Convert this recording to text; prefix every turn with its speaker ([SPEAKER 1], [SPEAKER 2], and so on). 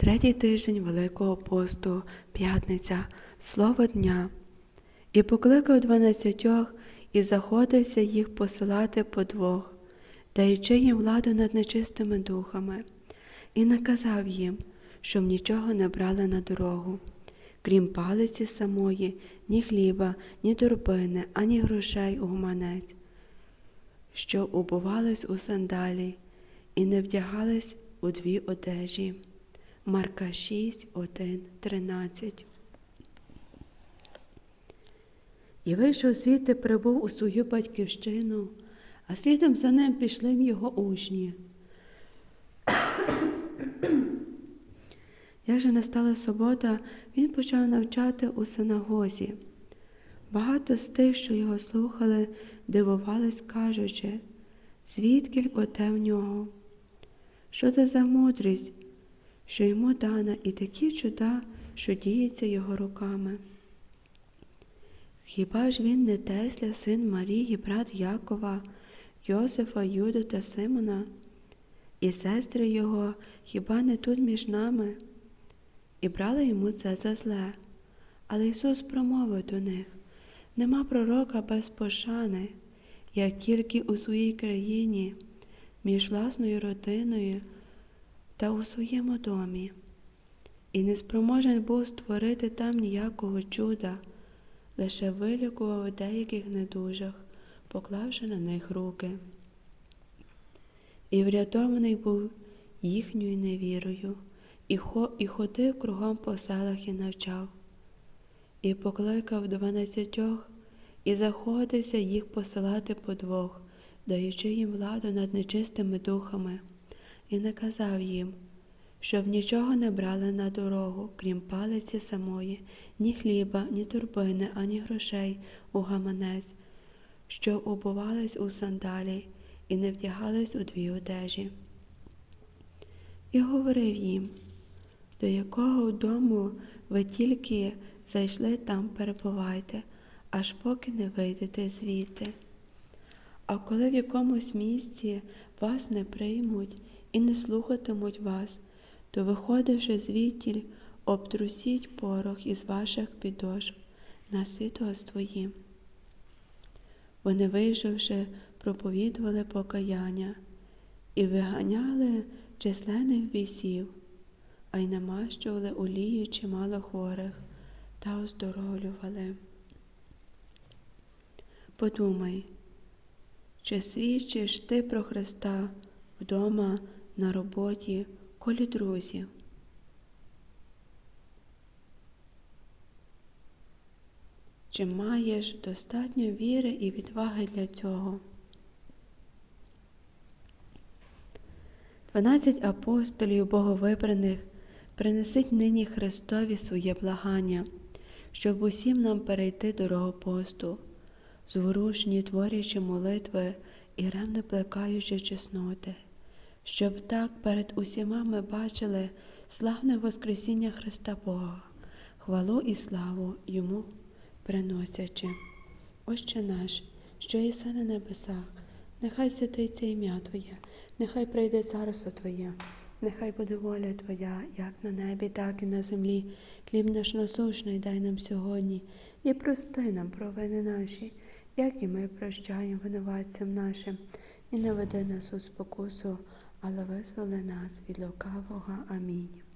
[SPEAKER 1] Третій тиждень Великого посту, п'ятниця, слово дня. І покликав дванадцятьох, і заходився їх посилати по двох, даючи їм владу над нечистими духами, і наказав їм, щоб нічого не брали на дорогу, крім палиці самої, ні хліба, ні торбини, ані грошей у гуманець, що убувались у сандалі, і не вдягались у дві одежі. Марка 6, 1, 13. І вийшов звідти, прибув у свою батьківщину, а слідом за ним пішли й його учні. Як же настала субота, він почав навчати у синагозі. Багато з тих, що його слухали, дивувались, кажучи, звідки оте в нього? Що це за мудрість, що йому дана, і такі чуда, що діються його руками? Хіба ж він не Тесля, син Марії, брат Якова, Йосифа, Юду та Симона, і сестри його, хіба не тут між нами? І брали йому це за зле. Але Ісус промовив до них нема пророка без пошани, як тільки у своїй країні, між власною родиною та у своєму домі. І не спроможен був створити там ніякого чуда, лише вилікував деяких недужих, поклавши на них руки. І врятований був їхньою невірою, і ходив кругом по селах і навчав, і покликав дванадцятьох, і заходився їх посилати по двох, даючи їм владу над нечистими духами, і наказав їм, щоб нічого не брали на дорогу, крім палиці самої, ні хліба, ні турбини, ані грошей у гаманець, що обувались у сандалі і не вдягались у дві одежі. І говорив їм, до якого дому ви тільки зайшли, там перебувайте, аж поки не вийдете звідти. А коли в якомусь місці вас не приймуть і не слухатимуть вас, то, виходивши звідтіль, обтрусіть порох із ваших підошв на свідоцтво їм. Вони, вийшовши, проповідували покаяння і виганяли численних бісів, а й намащували олію чимало хворих та оздоровлювали. Подумай, чи свідчиш ти про Христа вдома, на роботі, колі друзів? Чи маєш достатньо віри і відваги для цього? Дванадцять апостолів боговибраних принесить нині Христові своє благання, щоб усім нам перейти дорогу посту, зворушені творячи молитви і ревно плекаючи чесноти, щоб так перед усіма ми бачили славне Воскресіння Христа Бога, хвалу і славу Йому приносячи. Отче наш, що єси на небесах, нехай святиться ім'я Твоє, нехай прийде царство Твоє, нехай буде воля Твоя, як на небі, так і на землі. Хліб наш насущний дай нам сьогодні, і прости нам провини наші, як і ми прощаємо винуватцям нашим, і не веди нас у спокусу, але визволи нас від лукавого. Амінь.